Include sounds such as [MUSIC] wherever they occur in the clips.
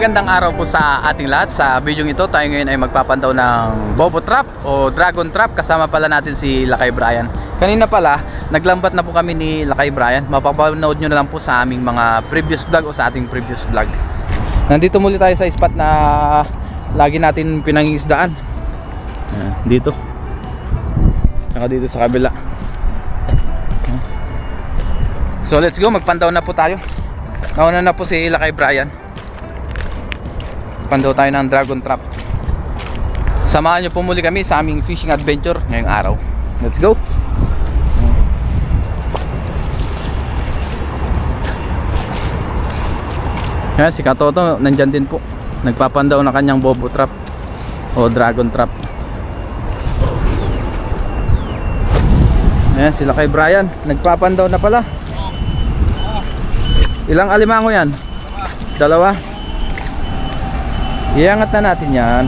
Magandang araw po sa ating lahat. Sa video ito, tayo ngayon ay magpapandaw ng Bobo Trap o Dragon Trap. Kasama pala natin si Lakay Brian. Kanina pala, naglambat na po kami ni Lakay Brian. Mapapanood nyo na lang po sa aming mga previous vlog o sa ating previous vlog. Nandito muli tayo sa spot na lagi natin pinangingisdaan. Ayan, Dito. Saka dito sa kabila. So let's go, magpandaw na po tayo. Nauna na po si Lakay Brian. Pandaw tayo ng Dragon Trap. Samahan nyo po muli kami sa aming fishing adventure ngayong araw. Let's go! Yan, si Katoto nandyan din po. Nagpapandaw na kanyang bobo trap o dragon trap. Ayan, sila kay Brian. Nagpapandaw na pala. Ilang alimango yan? Dalawa? Iangat na natin yan.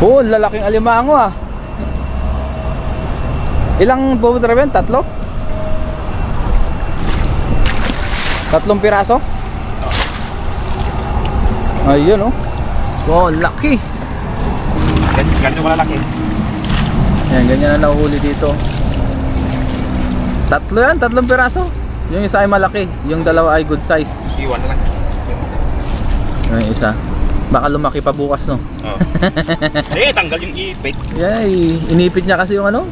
Oh, lalaking alimango ah. Ilang bobo trap yan? Tatlo? Tatlong piraso? Ayun oh. Wow, laki. Ganito, ganito malalaki. Yan, ganyan na nahuhuli dito. Tatlo yan, tatlong piraso. Yung isa ay malaki, yung dalawa ay good size. Iwan na lang. Yung isa. Baka lumaki pa bukas, no? [LAUGHS] Oo. Eh, tanggal yung ipit. Yay! Inipit niya kasi yung ano.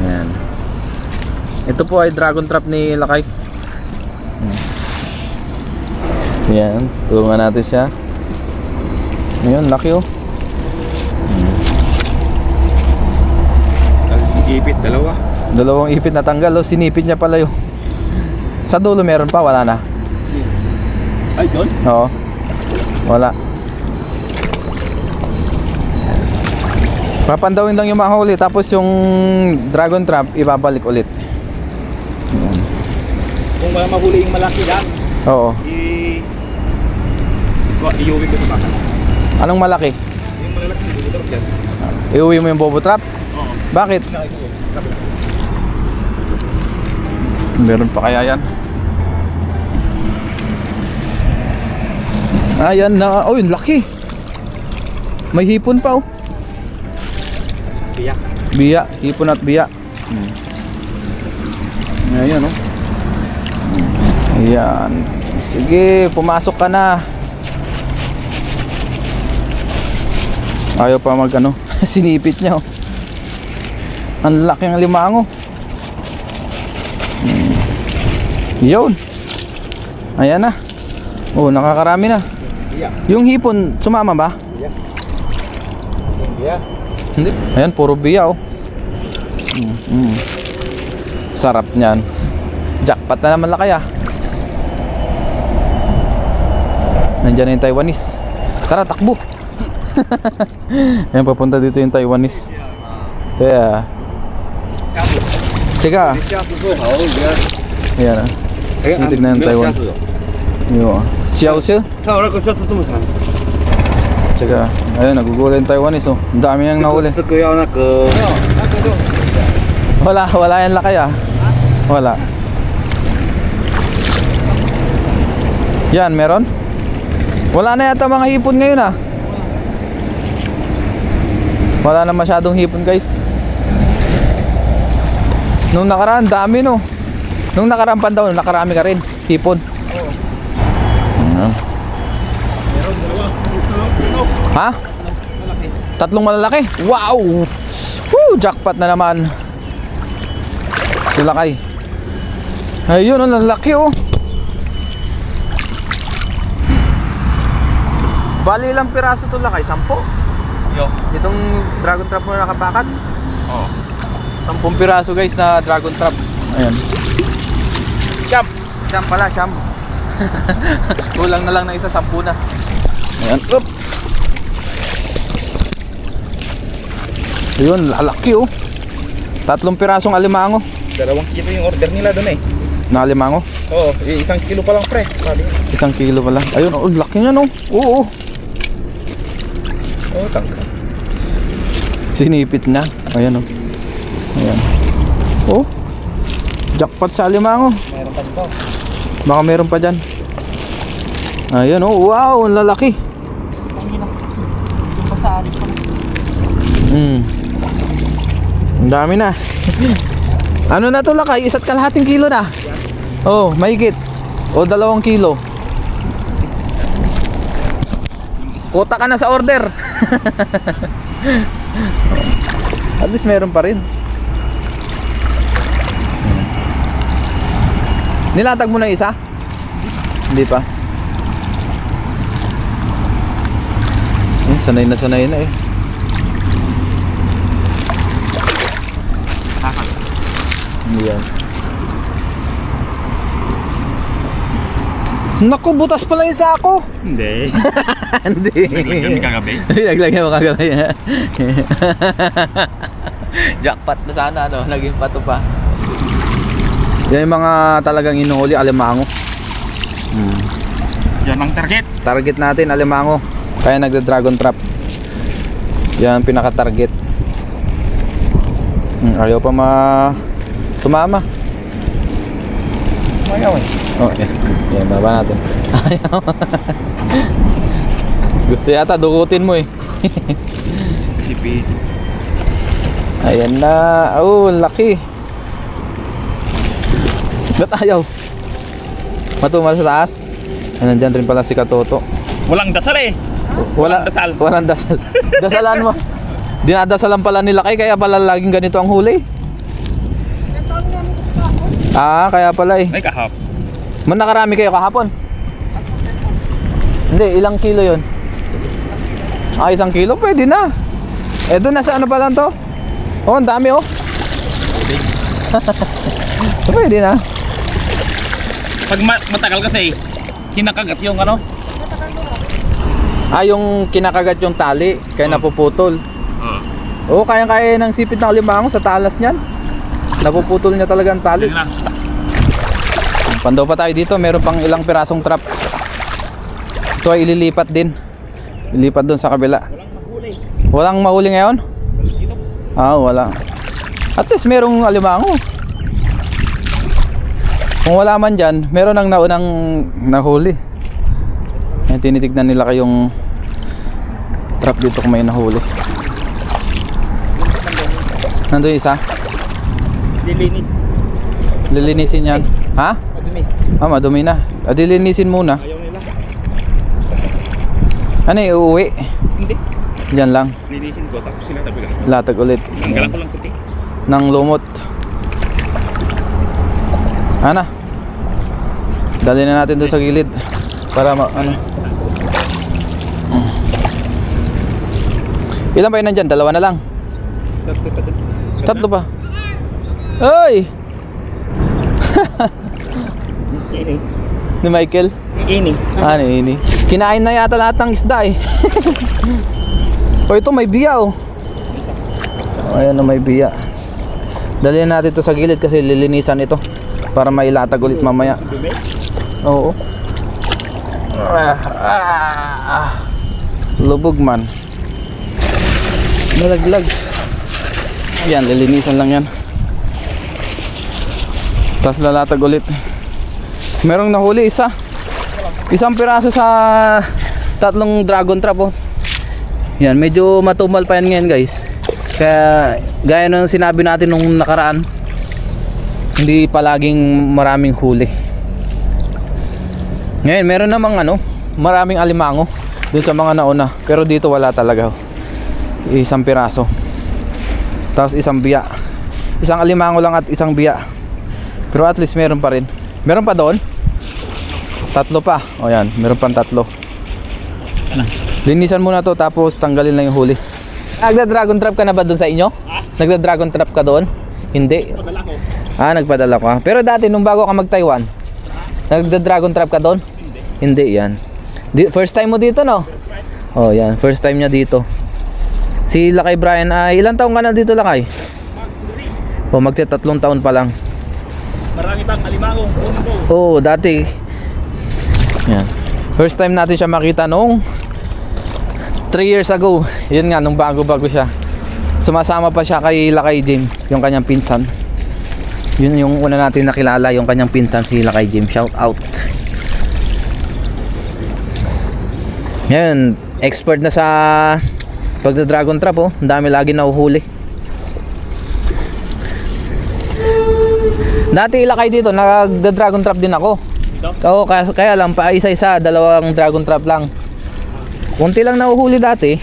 Ayan. Ito po ay dragon trap ni Lakay. Hmm. Ayan. Tulungan natin siya. Ayan, laki oh. Ipit, dalawa. Dalawang ipit na tanggal oh. Sinipit niya pala yung... Sa dulo meron pa, wala na. Ay, doon? Oo. Wala. Papandawin lang yung mga huli tapos yung dragon trap ibabalik ulit. Ayan. Kung wala mahuli yung malaki yan, Oo. i... Iuwi ko sa baka. Anong malaki? Yung malalaki, hindi ko yan. Iuwi mo yung bobo trap? Oo. Bakit? Meron pa kaya yan? Ayan na. Oh, yung laki. May hipon pa oh. Biyak. Biya, hipon at biya. Hmm. Ayan oh. Ayan. Sige, pumasok ka na. Ayaw pa mag ano, [LAUGHS] sinipit niya oh. Ang laki ng limango. Hmm. Yun. Ayan na. Oh, nakakarami na. Yeah. Yung hipon, sumama ba? Yeah. Biya. Hindi. Ayan, puro biya oh. Mm, mm. Sarap niyan. Jackpot na naman lakay ah. Nandiyan na yung Taiwanese. Tara, takbo. [LAUGHS] Ayan, papunta dito yung Taiwanese. Kaya... Tsika. Ayan ah. Tignan yung Taiwan. Yun ah. Xiaoxiu? Sa oras ko sa tutumo sa. Tsaka, ayun, nagugulay ng Taiwanese oh. Ang dami nang nahuli. Sa kuya na ko. Wala, wala yan lakay ah. Wala. Yan, meron? Wala na yata mga hipon ngayon ah. Wala na masyadong hipon guys. Nung nakaraan, dami no. Nung nakaraan pandaw, nakarami ka rin. Hipon. Ha? Tatlong malalaki. Wow! Woo! Jackpot na naman. Kay. Ayun, ang lalaki oh. Bali ilang piraso to lakay? Sampo? Yo. Itong dragon trap mo na nakapakat? Oo. Sampung piraso guys na dragon trap. Ayan. Jump! Siyam pala, siyam. [LAUGHS] Kulang na lang na isa, sampu na. Ayan. Oops! Ayun, lalaki oh. Tatlong pirasong alimango. Dalawang kilo yung order nila doon eh. Na alimango. Oo, eh, isang kilo pa lang pre. Sabi. Isang kilo pala. Ayun, oh, laki niya no. Oo, oh. Oo, tanggal. Sinipit na. Ayan oh. Ayan. Oh. Jackpot sa alimango. Mayroon pa dito. Baka meron pa dyan. Ayun oh, wow, ang lalaki. Hmm. Ang dami na. ano na to lakay? Isa't kalahating kilo na. Oh, mahigit. O dalawang kilo. Kuta ka na sa order. [LAUGHS] At least meron pa rin. Nilatag mo na isa? Hindi pa. Eh, sanay na sanay na eh. Hindi yan. Naku, butas pala yung sako. Hindi. [LAUGHS] Hindi. Kami kagabi. [LAUGHS] Naglagyan mo kagabi. [LAUGHS] Jackpot na sana, no? Naging pato pa. Yan yung mga talagang inuhuli, alimango. Hmm. Yan ang target. Target natin, alimango. Kaya nagda-dragon trap. Yan ang pinaka-target. Hmm, ayaw pa ma... Sumama. Mayaw eh. Oh, yan. Yan, baba natin. Ayaw. Gusto yata, dukutin mo eh. Sipi. Ayan na. Oh, laki. Ba't ayaw? Matumal sa taas. Ah, Nandyan rin pala si Katoto. Walang dasal eh. Wala, Walang dasal. Walang dasal. [LAUGHS] Dasalan mo. Dinadasalan pala nila kay kaya pala laging ganito ang huli. Ah, kaya pala eh. Ay kahap. Man nakarami kayo kahapon? Hindi, ilang kilo yon? Ah, isang kilo? Pwede na. Eh, doon nasa ano pa lang to? Oh, ang dami oh. [LAUGHS] Pwede na. Pag ma- matagal kasi, kinakagat yung ano. Ah, yung kinakagat yung tali, kaya napuputol. Oo. Oo, kayang-kaya ng sipit ng limango sa talas niyan. Napuputol niya talaga ang tali. Pandaw pa tayo dito, meron pang ilang pirasong trap. Ito ay ililipat din. Ilipat doon sa kabila. Walang mahuli. Ngayon? Ah, wala. At least merong alimango. Kung wala man dyan, meron ang naunang nahuli. Ay, tinitignan nila kayong trap dito kung may nahuli. Nandun isa? Dilinis. Lilinisin yan. Ha? Madumi. Ah, madumi na. Ah, dilinisin muna. Ayaw nila. Ano eh, uuwi? Hindi. Diyan lang. Linisin ko tapos sila tabi lang. Latag ulit. Tanggalan ko lang puti. ng lumot. Ana. Dali na natin doon sa gilid para ma ano. Ilan ba yun nandyan? Dalawa na lang. Tatlo pa. Ay! Ini. Ni Michael. Ini. Ano ini? Kinain na yata lahat ng isda eh. [LAUGHS] o ito may biya oh. Ayan na may biya. Dali natin to sa gilid kasi lilinisan ito para mailatag ulit mamaya. Oo. Ah, ah, lubog man. Nalaglag. Yan, lilinisan lang yan. Tapos lalatag ulit. Merong nahuli isa. Isang piraso sa tatlong dragon trap oh. Yan, medyo matumal pa yan ngayon guys. Kaya gaya ng sinabi natin nung nakaraan, hindi palaging maraming huli. Ngayon, meron namang ano, maraming alimango dun sa mga nauna. Pero dito wala talaga. oh. Isang piraso. Tapos isang biya. Isang alimango lang at isang biya. Pero at least meron pa rin. Meron pa doon? Tatlo pa. O yan, meron pang tatlo. Linisan muna to tapos tanggalin lang yung huli. Nagda-dragon trap ka na ba doon sa inyo? Nagda-dragon trap ka doon? Hindi. Padala ko. Ah, nagpadala ka. Pero dati nung bago ka mag-Taiwan, nagda-dragon trap ka doon? Hindi. yan. Di, first time mo dito, no? Oh, yan. First time niya dito. Si Lakay Brian, ay ilang taong ka na dito, Lakay? Oh, magtitatlong taon pa lang. Marami pang alimango. Undo. Oo, dati. Yan. First time natin siya makita noong 3 years ago. Yun nga, nung bago-bago siya. Sumasama pa siya kay Lakay Jim, yung kanyang pinsan. Yun yung una natin nakilala, yung kanyang pinsan si Lakay Jim. Shout out. Yan, expert na sa pagda-dragon trap oh. Ang dami lagi nahuhuli. Dati ilakay dito, nagda-dragon trap din ako. Ito? Oo, kaya, kaya lang pa isa-isa, dalawang dragon trap lang. Kunti lang nahuhuli dati.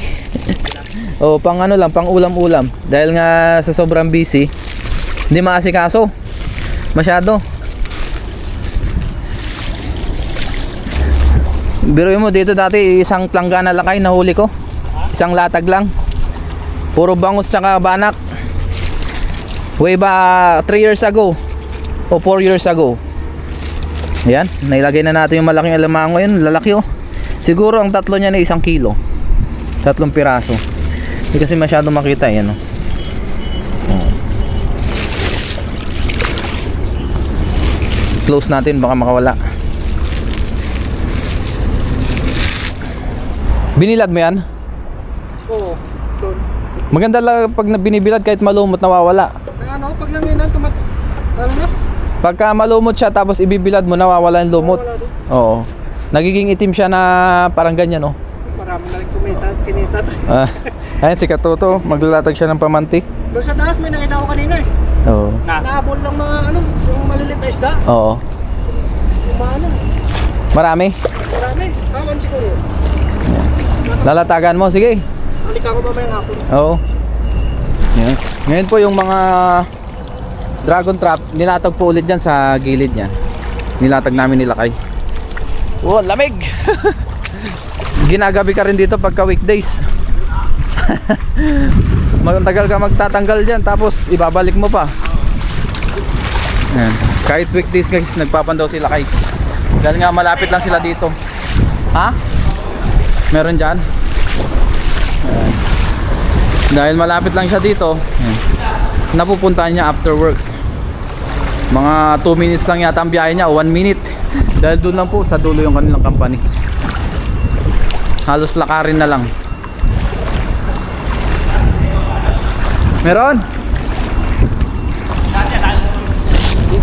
[LAUGHS] o pang ano lang, pang ulam-ulam. Dahil nga sa sobrang busy, hindi maasikaso. Masyado. Biro mo dito dati isang planggana lakay nahuli ko. Isang latag lang. Puro bangus tsaka banak. Way ba 3 years ago o 4 years ago. Ayan, nailagay na natin yung malaking alamango yun. Lalaki oh. Siguro ang tatlo niya na isang kilo. Tatlong piraso. Hindi kasi masyado makita yan oh. Close natin baka makawala. Binilad mo yan? Oo. Maganda lang pag binibilad kahit malumot nawawala. Na ano, pag nanginan, tumat... Ano na? Pagka malumot siya tapos ibibilad mo nawawala yung lumot. Oo. Nagiging itim siya na parang ganyan oh. Marami na rin kumita kinita. Ah, ayun si Katuto, maglalatag siya ng pamanti. Doon sa taas, may nakita ko kanina eh. Oo. Na. Nahabol lang mga ano, yung maliliit na isda. Oo. Yung mga ano, Marami. marami. Kawan siguro. Lalatagan mo, sige. Halika ko mamayang hapon. Oo. Yan. Ngayon po yung mga dragon trap, nilatag po ulit dyan sa gilid niya. Nilatag namin nilakay. Oh, lamig! [LAUGHS] Ginagabi ka rin dito pagka weekdays. [LAUGHS] Magtagal ka magtatanggal dyan tapos ibabalik mo pa. Yan. Kahit weekdays guys, nagpapandaw sila kay. Dahil nga malapit lang sila dito. Ha? Meron dyan? Ayan. Dahil malapit lang siya dito, ayan, napupuntahan niya after work. Mga 2 minutes lang yata ang biyahe niya, 1 minute. Dahil doon lang po sa dulo yung kanilang company. Halos lakarin na lang. Meron?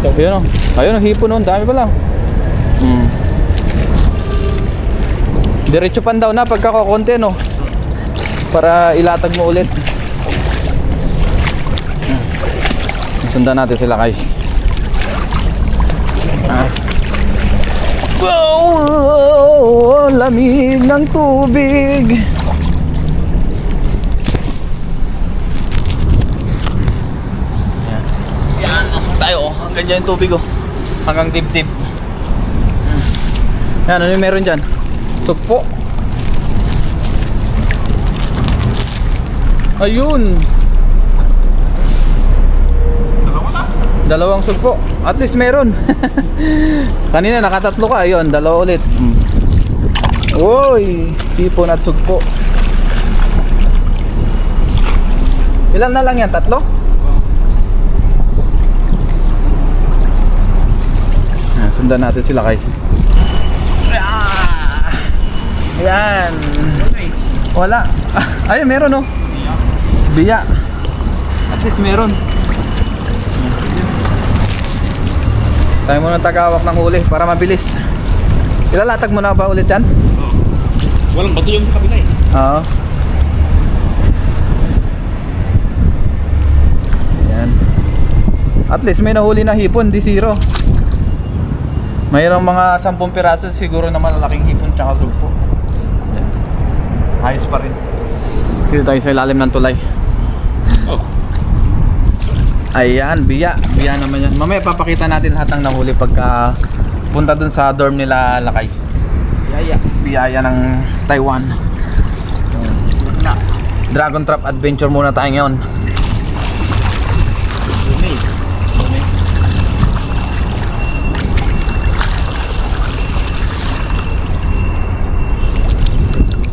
Ayun o. Ayun o, hipon o. Dami pala. Hmm. Diretso pan daw na pagka kukunti no. Para ilatag mo ulit. Hmm. Sundan natin sila kay. Wow, lamig ng tubig. Yan. Yan, tayo. oh. Hanggang dyan yung tubig oh. Hanggang dibdib. Yan, ano yung meron dyan? Sugpo. Ayun. Dalawang sugpo. At least meron. [LAUGHS] Kanina nakatatlo ka. Ayun, dalawa ulit. Mm. Uy, hipon at sugpo. Ilan na lang yan? Tatlo? Ayan, sundan natin sila kay. Ah! Ayan. Wala. [LAUGHS] Ah, ayun, meron oh. Biya. At least meron. Tayo muna tagawak ng huli para mabilis. Ilalatag mo na ba ulit yan? Walang bato yung kabila eh. Oo. Ayan. At least may nahuli na hipon, di zero. Mayroong mga 10 piraso siguro na malalaking hipon tsaka sugpo. Ayan. Ayos pa rin. Dito tayo sa ilalim ng tulay. Ayan, biya. Biya naman yan. Mamaya papakita natin lahat ng nahuli pagka punta dun sa dorm nila Lakay. Biyaya. Biyaya ng Taiwan. Na. Dragon Trap Adventure muna tayo ngayon.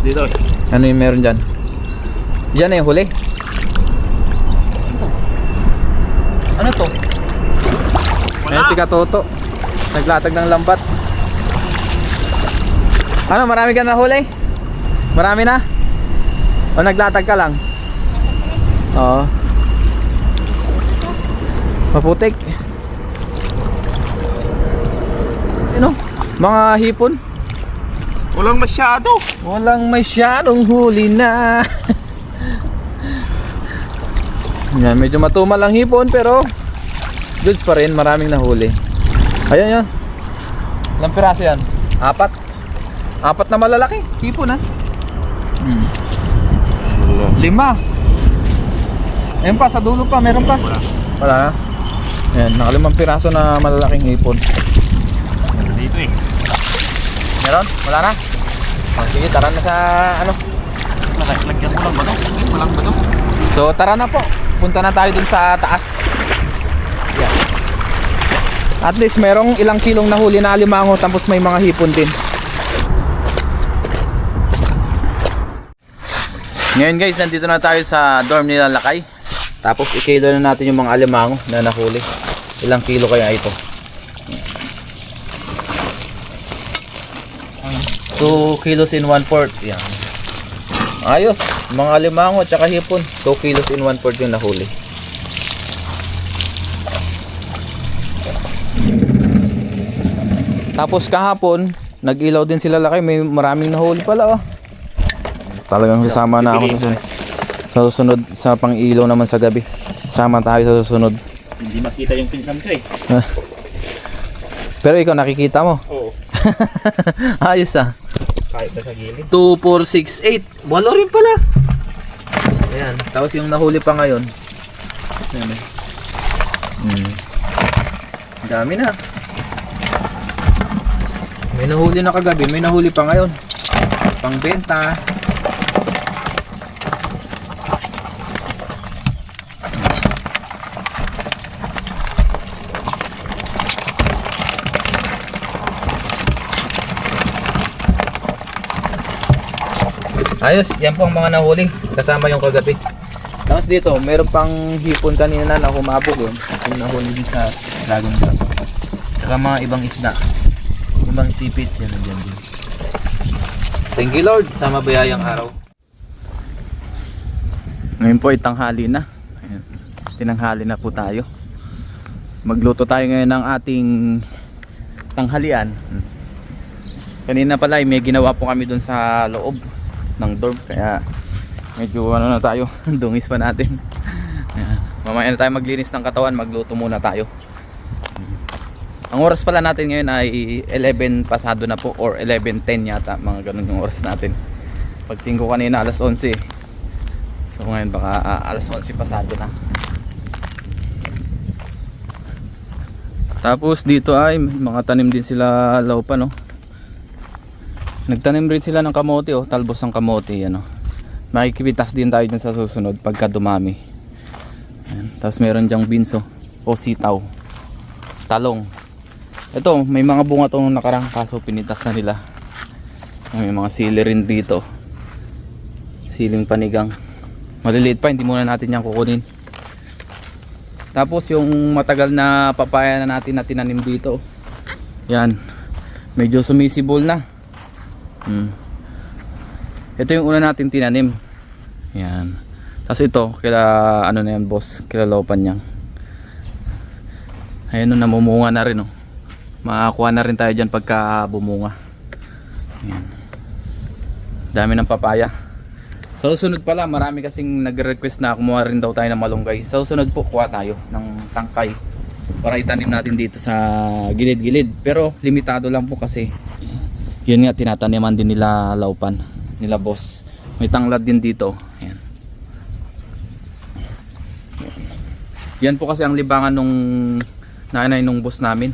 Dito. Ano yung meron dyan? Diyan na yung huli. Ano to? Ayan si Katoto. Naglatag ng lambat. Ano, marami ka na huli? Marami na? O naglatag ka lang? Oo. Maputik. Ano? Mga hipon. Walang masyado. Walang masyadong huli na. [LAUGHS] yan, medyo matumal ang hipon pero goods pa rin, maraming nahuli. Ayan yan. Ilang piraso yan? Apat. Apat na malalaki. Hipon ha. Hmm. Lima. Ayun pa, sa dulo pa, meron pa. Wala. Na. Ayan, nakalimang piraso na malalaking hipon. Dito eh. Meron? Wala na? Oh, sige, tara na sa ano. Lagyan mo lang ba ito? Walang ba ito? So tara na po. Punta na tayo dun sa taas. At least merong ilang kilong nahuli na alimango tapos may mga hipon din. Ngayon guys, nandito na tayo sa dorm nila Lakay. Tapos ikilo na natin yung mga alimango na nahuli. Ilang kilo kaya ito? 2 kilos in 1 fourth. Yan. Ayos, mga alimango at hipon. 2 kilos in 1 fourth yung nahuli. Tapos kahapon, nag-ilaw din sila laki. May maraming nahuli pala oh. Talagang sasama na ako sa susunod. Sa susunod, sa pang-ilaw naman sa gabi. Sama tayo sa susunod. Hindi makita yung pinsan ko eh. Pero ikaw nakikita mo. Oo. [LAUGHS] Ayos ah. Kahit na sa gilid. 2, 4, 6, 8. Walo rin pala. Ayan. Tapos yung nahuli pa ngayon. Ayan eh. Hmm. Dami na. May nahuli na kagabi, may nahuli pa ngayon. Pangbenta. Ayos, yan po ang mga nahuli kasama yung kagabi. Tapos dito, meron pang hipon kanina na humabog yun. Yung nahuli din sa dragon trap. Saka mga ibang isda. Ibang sipit, yan nandiyan din. Thank you Lord sa mabayayang araw. Ngayon po ay tanghali na. Ayan. Tinanghali na po tayo. Magluto tayo ngayon ng ating tanghalian. Kanina pala ay may ginawa po kami dun sa loob ng dorm kaya medyo ano na tayo [LAUGHS] dungis pa natin mamaya na tayo maglinis ng katawan magluto muna tayo ang oras pala natin ngayon ay 11 pasado na po or 11.10 yata mga ganun yung oras natin pagtingin ko kanina alas 11 so ngayon baka ah, alas 11 pasado na tapos dito ay mga tanim din sila laupa no Nagtanim rin sila ng kamote oh, talbos ng kamote yan oh. Makikipitas din tayo dyan sa susunod pagka dumami. Ayan. Tapos meron dyang binso o sitaw. Talong. Ito, may mga bunga tong nakarang kaso pinitas na nila. May mga sili rin dito. Siling panigang. Maliliit pa, hindi muna natin yan kukunin. Tapos yung matagal na papaya na natin na tinanim dito. Yan. Medyo sumisibol na. Hmm. Ito yung una natin tinanim. Yan. Tapos ito, kila ano na yan boss, kila lopan niya. Ayun no, namumunga na rin oh. Makakuha na rin tayo dyan pagka bumunga. Yan. Dami ng papaya. Sa susunod pala, marami kasing nagre-request na kumuha rin daw tayo ng malunggay. Sa susunod po, kuha tayo ng tangkay para itanim natin dito sa gilid-gilid. Pero limitado lang po kasi yun nga tinataniman din nila laupan nila boss may tanglad din dito yan yan po kasi ang libangan nung nanay nung boss namin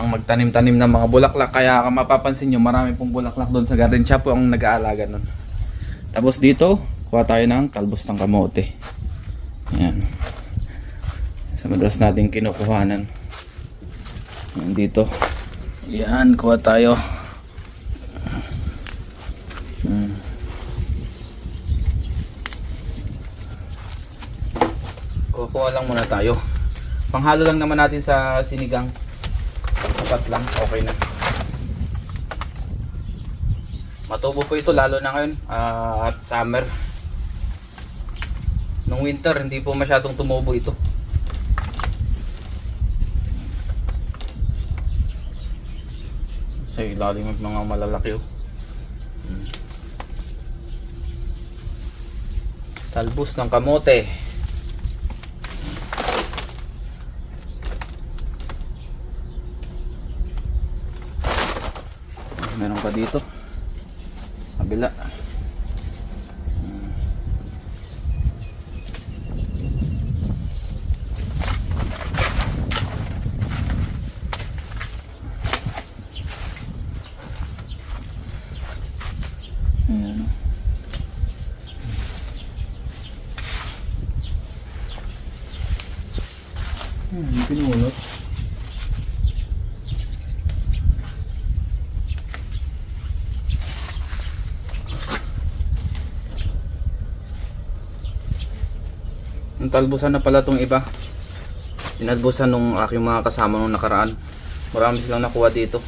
ang magtanim-tanim ng mga bulaklak kaya kung mapapansin nyo marami pong bulaklak doon sa garden siya po ang nag-aalaga nun tapos dito kuha tayo ng talbos ng kamote yan sa madalas natin kinukuhanan yan dito yan, kuha tayo. Hmm. Kukuha lang muna tayo. Panghalo lang naman natin sa sinigang. Sapat lang, okay na. Matubo po ito lalo na ngayon ah, at summer. Nung winter, hindi po masyadong tumubo ito. Sa ilalim ng mga malalaki oh. Hmm. Talbos ng kamote. Meron pa dito. Sa. Hmm. Ayan. Talbusan na pala tong iba. Inalbusan nung aking mga kasama nung nakaraan. Marami silang nakuha dito.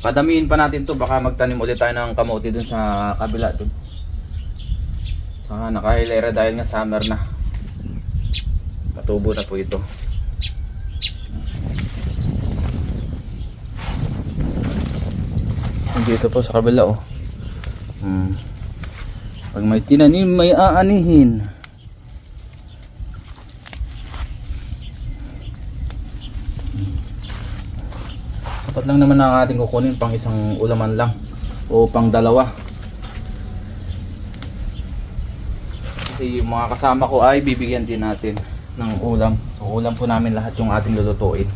Padamihin pa natin to baka magtanim ulit tayo ng kamote dun sa kabila dun. Saka nakahilera dahil nga summer na. Matubo na po ito. Dito po sa kabila oh. Hmm. Pag may tinanim, may aanihin. Dapat lang naman ang ating kukunin pang isang ulaman lang o pang dalawa. Kasi yung mga kasama ko ay bibigyan din natin ng ulam. So ulam po namin lahat yung ating lulutuin.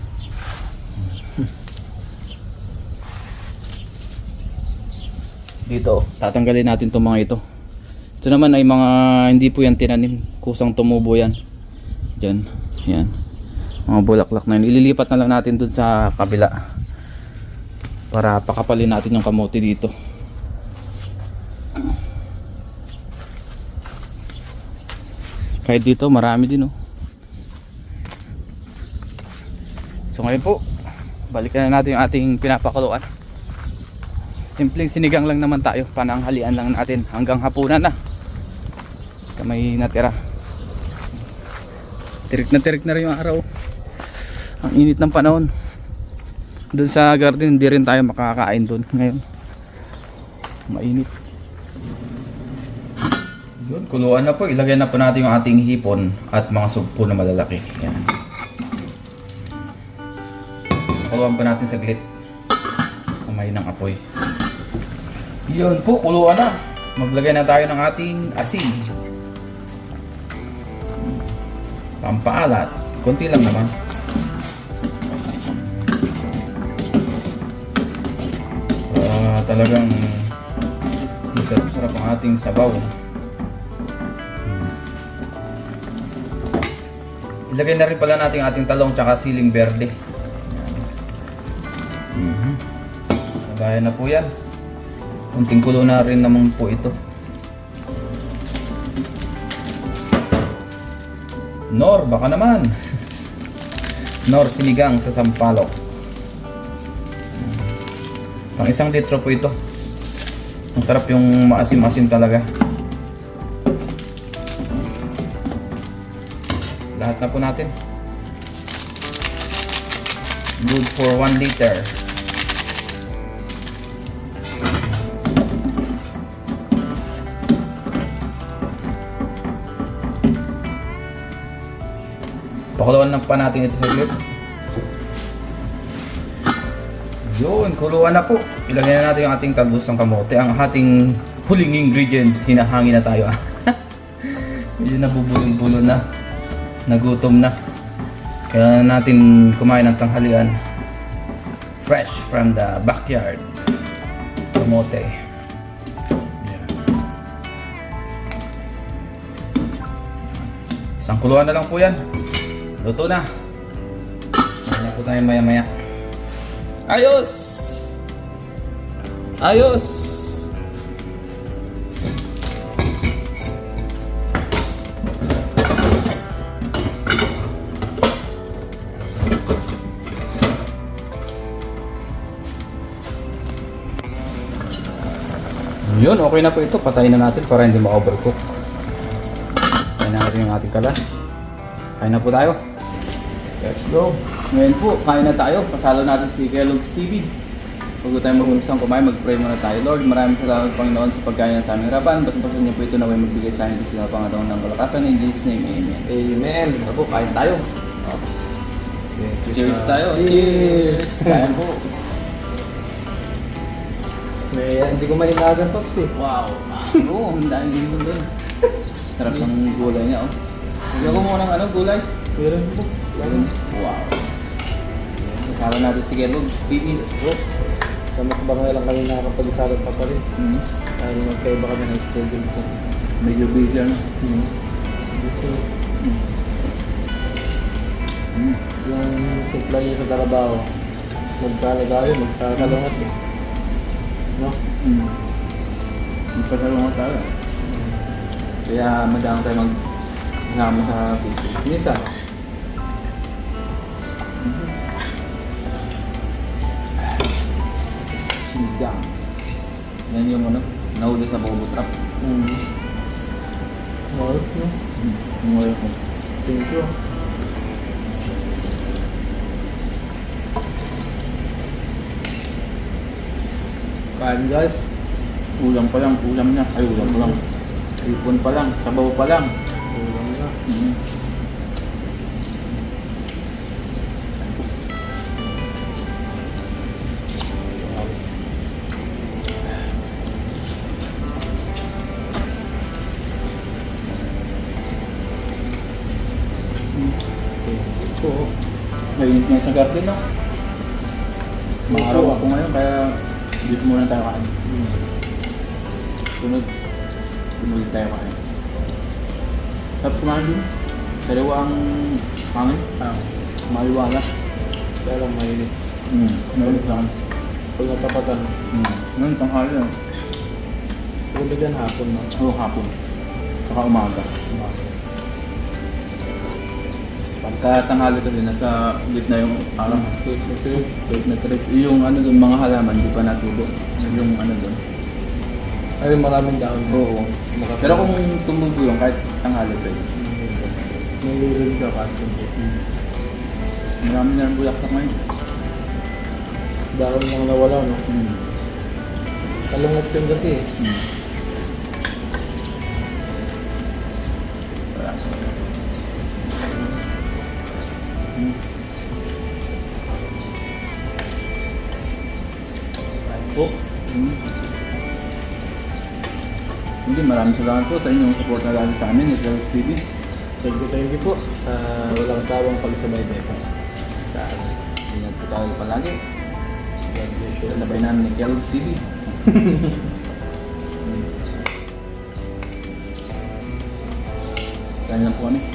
Dito, tatanggalin natin itong mga ito. Ito naman ay mga hindi po yan tinanim. Kusang tumubo yan. Diyan. Yan. Mga bulaklak na yun. Ililipat na lang natin dun sa kabila para pakapalin natin yung kamote dito kahit dito marami din oh so ngayon po balikan na natin yung ating pinapakuluan simpleng sinigang lang naman tayo pananghalian lang natin hanggang hapunan na kamay natira. Tirik na tirik na rin yung araw. Ang init ng panahon. Doon sa garden hindi rin tayo makakain doon ngayon. Mainit. Yun kuluan na po. Ilagay na po natin yung ating hipon at mga sugpo na malalaki. Yan. Kuluan pa natin saglit. Kamay ng apoy. Yun po kuluan na. Maglagay na tayo ng ating asin pampaalat konti lang naman Ah, talagang masarap-sarap ang ating sabaw. Ilagay na rin pala natin ating talong tsaka siling berde. Mhm. Nagaya na po yan. Kunting kulo na rin naman po ito. Nor, baka naman. Nor sinigang sa sampalok. Pang isang litro po ito. Ang sarap yung maasim-asim talaga. Lahat na po natin. Good for 1 liter. Pakuluan lang pa natin ito sa saglit. Yun, kuluan na po. Ilagay na natin yung ating talbos ng kamote. Ang ating huling ingredients, hinahangin na tayo. [LAUGHS] Medyo nabubulol-bulol na. Nagutom na. Kailangan natin kumain ng tanghalian. Fresh from the backyard. Kamote. Yan. Isang kuluan na lang po yan. Luto na. Na po tayo maya-maya. Ayos! Ayos! Yun, okay na po ito. Patayin na natin para hindi ma-overcook. Patayin na natin yung ating kalan. Kain na po tayo. Let's go. Ngayon po, kain na tayo. Kasalo natin si Kellogg's TV. Bago tayo mag-umpisa kumain, mag-pray muna tayo. Lord, maraming salamat Panginoon sa pagkain ng sa aming harapan. Basta-basta niyo po ito na may magbigay sa amin kasi na pangatawang ng kalakasan. In Jesus' name, Amen. Amen. Ito po, kain tayo. Cheers sa- tayo. Cheers! Kain po. May, hindi ko mainagan, Pops eh. Wow. Oo, ang daming ibon doon. Sarap ng gulay niya, oh. Hindi ako muna ng ano, gulay. Meron po. Wow. Kasama natin si Kellogg's TV. Let's go. Sa mukbang lang kami nakakapag-isalan pa pa rin. Mm. Dahil magkaiba kami ng schedule ko. Medyo busy ano. Hmm. Dito, Mm. yung simpla niya sa trabaho, magkala-gayo, magkakalungat eh. No? Mm. Magpasalungan tayo. Kaya madami tayo mag hama sa Facebook. Minsan, Yan yung ano, nahuli sa bobo trap. hmm. Marot, no? Mm. Yung wala ko. Thank you. Kain guys. Ulam pa lang, ulam na. Ay, ulam pa lang. Ipon pa lang, sabaw pa lang. Tumulit tayo kain. Tapos kumain din. Sariwa ang hangin. Ah, Maliwala. kaya lang mainit. Hmm, mainit lang. Pag natapatan, Hmm. Ngayon, tanghali lang. pagod dyan hapon na. Oo, hapon. Saka umaga. Pagka tanghali kasi nasa gitna yung araw. Wait na trip. Yung ano doon, mga halaman, di pa natubo. Yung ano doon. Ay, maraming daon. Oo. Makapal. Pero kung tumubo yung kahit tanghali pa yun. Nililig ka kahit hindi. Marami na rin bulak sa ngayon. Dahon lang nawala, no? Hmm. Kalungot yun kasi eh. Hmm. Wala. Hmm. Hindi, maraming salamat po sa inyong support na lagi sa amin, Ito TV. Thank you, thank you po. Sa walang sawang pagsabaybay pa. Sa. Ingat po tayo palagi. God bless you. Kasabay namin ni Kellogg's TV. Kain lang po kami. Aling